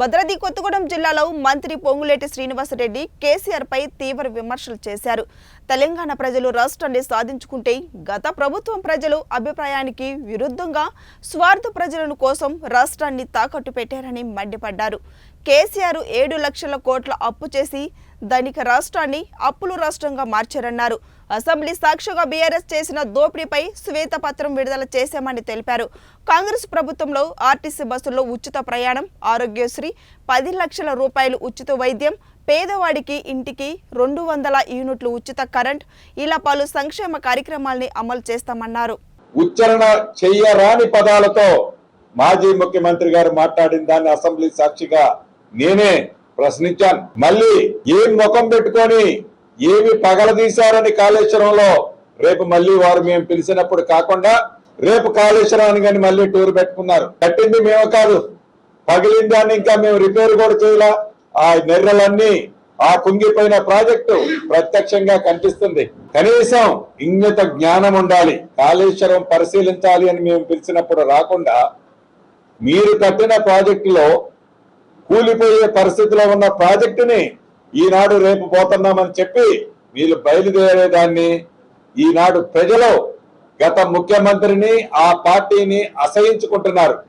భద్రాద్రి కొత్తగూడెం జిల్లాలో మంత్రి పొంగులేటి శ్రీనివాసరెడ్డి కేసీఆర్ పై తీవ్ర విమర్శలు చేశారు. తెలంగాణ ప్రజలు రాష్ట్రాన్ని సాధించుకుంటే గత ప్రభుత్వం ప్రజలు అభిప్రాయానికి విరుద్ధంగా స్వార్థ ప్రజలను కోసం రాష్ట్రాన్ని తాకట్టు పెట్టారని మండిపడ్డారు. కేసీఆర్ ఏడు లక్షల కోట్ల అప్పు చేసి ధనిక రాష్ట్రాన్ని అప్పులు రాష్ట్రంగా మార్చారన్నారు. అసెంబ్లీ సాక్షిగా బీఆర్ఎస్ చేసిన దోపిడీపై శ్వేతపత్రం విడుదల చేశామని తెలిపారు. కాంగ్రెస్ ప్రభుత్వంలో ఆర్టీసీ బస్సుల్లో ఉచిత ప్రయాణం ఆరోగ్యశ్రీ పది లక్షల రూపాయలు ఉచిత వైద్యం పేదవాడికి ఇంటికి రెండు వందల యూనిట్లు ఉచిత కరెంట్ ఇలా పలు సంక్షేమ కార్యక్రమాల్ని అమలు చేస్తామన్నారు. ఉచ్చారణ చెయ్యరాని పదాలతో మాజీ ముఖ్యమంత్రి గారు మాట్లాడిన దాన్ని అసెంబ్లీ సాక్షిగా నేనే ప్రశ్నించాను మళ్ళీ ఏం ముఖం పెట్టుకొని ఏమి పగలదీశారని కాళేశ్వరంలో రేపు మళ్ళీ వారు మేము పిలిచినప్పుడు కాకుండా రేపు కాళేశ్వరం అని కానీ మళ్ళీ టూర్ పెట్టుకున్నారు. కట్టింది మేము కాదు. పగిలిన దాన్ని ఇంకా మేము రిపేర్ కూడా చేయలా. ఆ నెర్రలన్నీ ఆ కుంగిపోయిన ప్రాజెక్టు ప్రత్యక్షంగా కనిపిస్తుంది. కనీసం ఇంగిత జ్ఞానం ఉండాలి. కాళేశ్వరం పరిశీలించాలి అని మేము పిలిచినప్పుడు రాకుండా మీరు కట్టిన ప్రాజెక్టులో కూలిపోయే పరిస్థితిలో ఉన్న ప్రాజెక్టుని ఈనాడు రేపు పోతున్నామని చెప్పి వీళ్ళు బయలుదేరేదాన్ని. ఈనాడు ప్రజలు గత ముఖ్యమంత్రిని ఆ పార్టీని అసహించుకుంటున్నారు.